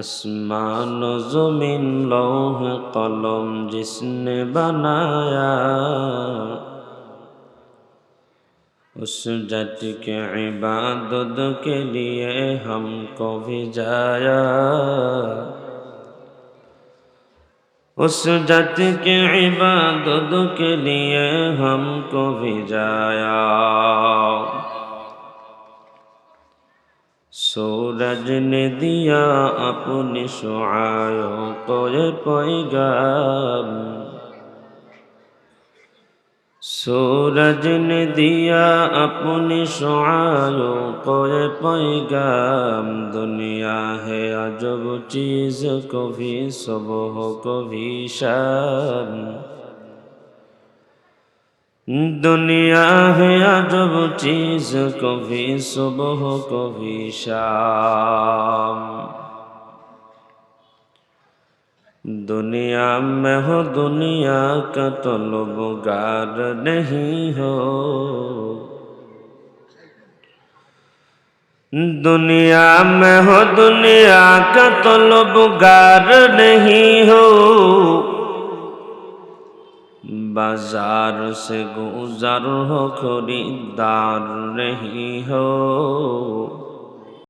আসমান জমিন লৌহ কলম জিসনে বানায়া اس جٹ کے عبادت کے لیے ہم کو بھیجایا اس جت کے عبادت کے لیے ہم کو بھیجایا সৌরজ নে দিয়া আপনি সোহায় কয়ে পাইগাম সৌরজ নে দিয়া আপনি সোহায় কয়ে পাইগাম দুনিয়া হে আজব চিজ কবি সবহ কভি শাম दुनिया है अजब चीज कभी सुबह कभी शाम दुनिया में हो दुनिया का तो लुबगार नहीं हो दुनिया में हो दुनिया का तो लुबगार नहीं हो बाजार से गुजर हो खरीदार नहीं हो